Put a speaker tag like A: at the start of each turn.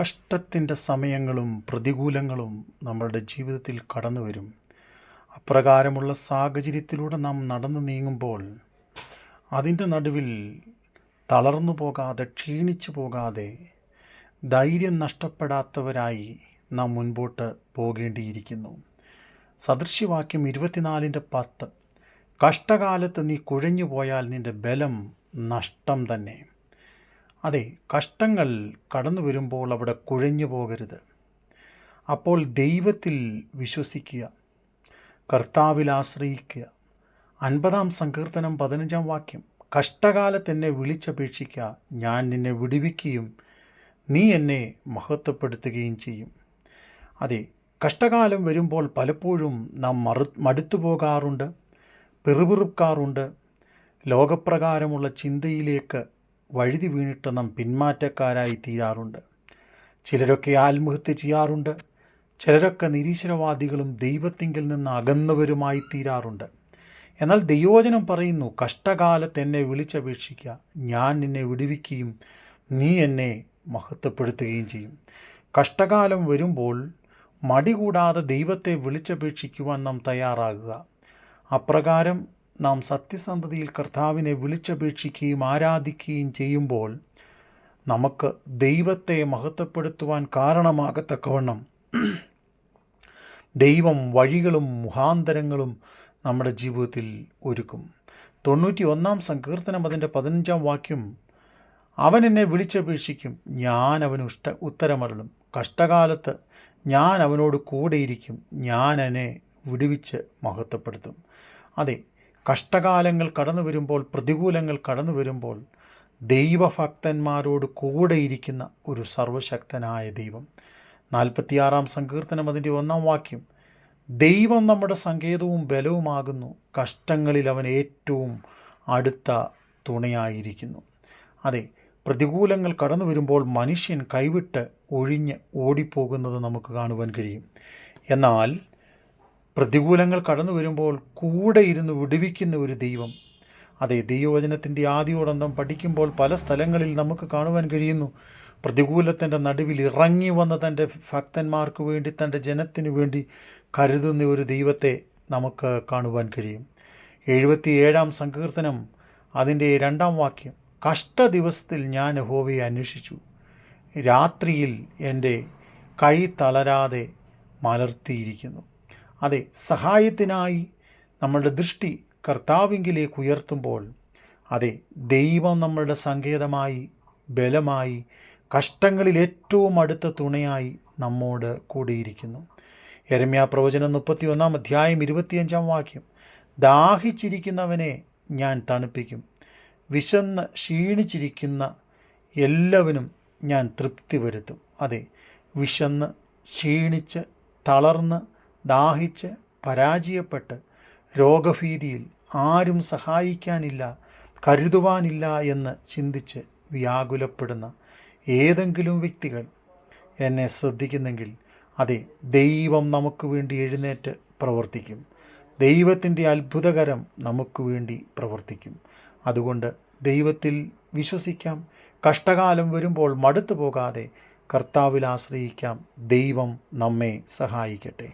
A: കഷ്ടത്തിന്റെ സമയങ്ങളും പ്രതികൂലങ്ങളും നമ്മളുടെ ജീവിതത്തിൽ കടന്നു വരും. അപ്രകാരമുള്ള സാഹചര്യത്തിലൂടെ നാം നടന്നു നീങ്ങുമ്പോൾ അതിന്റെ നടുവിൽ തളർന്നു പോകാതെ ക്ഷീണിച്ചു പോകാതെ ധൈര്യം നഷ്ടപ്പെടാത്തവരായി നാം മുൻപോട്ട് പോകേണ്ടിയിരിക്കുന്നു. സദൃശ്യവാക്യം ഇരുപത്തിനാലിന്റെ പത്ത്. കഷ്ടകാലത്ത് നീ കുഴഞ്ഞു പോയാൽ നിന്റെ ബലം നഷ്ടം തന്നെ. അതെ കഷ്ടങ്ങൾ കടന്നു വരുമ്പോൾ അവിടെ കുഴഞ്ഞു പോകരുത്. അപ്പോൾ ദൈവത്തിൽ വിശ്വസിക്കുക കർത്താവിൽ ആശ്രയിക്കുക. അൻപതാം സങ്കീർത്തനം പതിനഞ്ചാം വാക്യം കഷ്ടകാലത്ത് എന്നെ വിളിച്ചപേക്ഷിക്കുക ഞാൻ നിന്നെ വിടുവിക്കുകയും നീ എന്നെ മഹത്വപ്പെടുത്തുകയും ചെയ്യും. അതെ കഷ്ടകാലം വരുമ്പോൾ പലപ്പോഴും നാം മറു മടുത്തു പോകാറുണ്ട് പിറുപിറുക്കാറുണ്ട്. ലോകപ്രകാരമുള്ള ചിന്തയിലേക്ക് വഴുതി വീണിട്ട് നാം പിന്മാറ്റക്കാരായി തീരാറുണ്ട്. ചിലരൊക്കെ ആത്മഹത്യ ചെയ്യാറുണ്ട്. ചിലരൊക്കെ നിരീശ്വരവാദികളും ദൈവത്തിങ്കിൽ നിന്ന് അകന്നവരുമായി തീരാറുണ്ട്. എന്നാൽ ദൈവോചനം പറയുന്നു കഷ്ടകാലത്ത് എന്നെ വിളിച്ചപേക്ഷിക്കുക ഞാൻ നിന്നെ വിടുവിക്കുകയും നീ എന്നെ മഹത്വപ്പെടുത്തുകയും ചെയ്യും. കഷ്ടകാലം വരുമ്പോൾ മടി കൂടാതെ ദൈവത്തെ വിളിച്ചപേക്ഷിക്കുവാൻ നാം തയ്യാറാകുക. അപ്രകാരം നാം സത്യസന്ധതയിൽ കർത്താവിനെ വിളിച്ചപേക്ഷിക്കുകയും ആരാധിക്കുകയും ചെയ്യുമ്പോൾ നമുക്ക് ദൈവത്തെ മഹത്വപ്പെടുത്തുവാൻ കാരണമാകത്തക്കവണ്ണം ദൈവം വഴികളും മുഖാന്തരങ്ങളും നമ്മുടെ ജീവിതത്തിൽ ഒരുക്കും. തൊണ്ണൂറ്റി ഒന്നാം സങ്കീർത്തനം അതിന്റെ പതിനഞ്ചാം വാക്യം അവൻ എന്നെ വിളിച്ചപേക്ഷിക്കും ഞാൻ അവന് ഇഷ്ട ഉത്തരമരളും. കഷ്ടകാലത്ത് ഞാൻ അവനോട് കൂടെയിരിക്കും ഞാൻ എന്നെ വിടുവിച്ച് മഹത്വപ്പെടുത്തും. അതെ കഷ്ടകാലങ്ങൾ കടന്നു വരുമ്പോൾ പ്രതികൂലങ്ങൾ കടന്നു വരുമ്പോൾ ദൈവഭക്തന്മാരോട് കൂടെയിരിക്കുന്ന ഒരു സർവശക്തനായ ദൈവം. നാൽപ്പത്തിയാറാം സങ്കീർത്തനം അതിന്റെ ഒന്നാം വാക്യം. ദൈവം നമ്മുടെ സങ്കേതവും ബലവുമാകുന്നു. കഷ്ടങ്ങളിൽ അവൻ ഏറ്റവും അടുത്ത തുണയായിരിക്കുന്നു. അതെ പ്രതികൂലങ്ങൾ കടന്നു വരുമ്പോൾ മനുഷ്യൻ കൈവിട്ട് ഒഴിഞ്ഞ് ഓടിപ്പോകുന്നത് നമുക്ക് കാണുവാൻ കഴിയും. എന്നാൽ പ്രതികൂലങ്ങൾ കടന്നു വരുമ്പോൾ കൂടെ ഇരുന്ന് വിടുവിക്കുന്ന ഒരു ദൈവം. അതെ ദൈവവചനത്തിന്റെ ആദ്യോടന്തം പഠിക്കുമ്പോൾ പല സ്ഥലങ്ങളിൽ നമുക്ക് കാണുവാൻ കഴിയുന്നു. പ്രതികൂലത്തിന്റെ നടുവിൽ ഇറങ്ങി വന്ന തന്റെ ഭക്തന്മാർക്ക് വേണ്ടി തന്റെ ജനത്തിനു വേണ്ടി കരുതുന്ന ഒരു ദൈവത്തെ നമുക്ക് കാണുവാൻ കഴിയും. എഴുപത്തി ഏഴാം സങ്കീർത്തനം അതിന്റെ രണ്ടാം വാക്യം. കഷ്ട ദിവസത്തിൽ ഞാൻ ഹോവയെ അന്വേഷിച്ചു. രാത്രിയിൽ എന്റെ കൈ തളരാതെ മലർത്തിയിരിക്കുന്നു. അതെ സഹായത്തിനായി നമ്മളുടെ ദൃഷ്ടി കർത്താവിങ്കിലേക്ക് ഉയർത്തുമ്പോൾ അതെ ദൈവം നമ്മളുടെ സങ്കേതമായി ബലമായി കഷ്ടങ്ങളിൽ ഏറ്റവും അടുത്ത തുണയായി നമ്മോട് കൂടിയിരിക്കുന്നു. എരമ്യ പ്രവചനം മുപ്പത്തി ഒന്നാം അധ്യായം ഇരുപത്തിയഞ്ചാം വാക്യം. ദാഹിച്ചിരിക്കുന്നവനെ ഞാൻ തണുപ്പിക്കും. വിശന്ന് ക്ഷീണിച്ചിരിക്കുന്ന എല്ലാവനും ഞാൻ തൃപ്തി വരുത്തും അതെ വിശന്ന് ക്ഷീണിച്ച് തളർന്ന് ദാഹിച്ച് പരാജയപ്പെട്ട് രോഗഭീതിയിൽ ആരും സഹായിക്കാനില്ല കരുതുവാനില്ല എന്ന് ചിന്തിച്ച് വ്യാകുലപ്പെടുന്ന ഏതെങ്കിലും വ്യക്തികൾ എന്നെ ശ്രദ്ധിക്കുന്നെങ്കിൽ അതെ ദൈവം നമുക്ക് വേണ്ടി എഴുന്നേറ്റ് പ്രവർത്തിക്കും. ദൈവത്തിന്റെ അത്ഭുതകരം നമുക്ക് വേണ്ടി പ്രവർത്തിക്കും. അതുകൊണ്ട് ദൈവത്തിൽ വിശ്വസിക്കാം. കഷ്ടകാലം വരുമ്പോൾ മടുത്തു പോകാതെ കർത്താവിൽ ആശ്രയിക്കാം. ദൈവം നമ്മെ സഹായിക്കട്ടെ.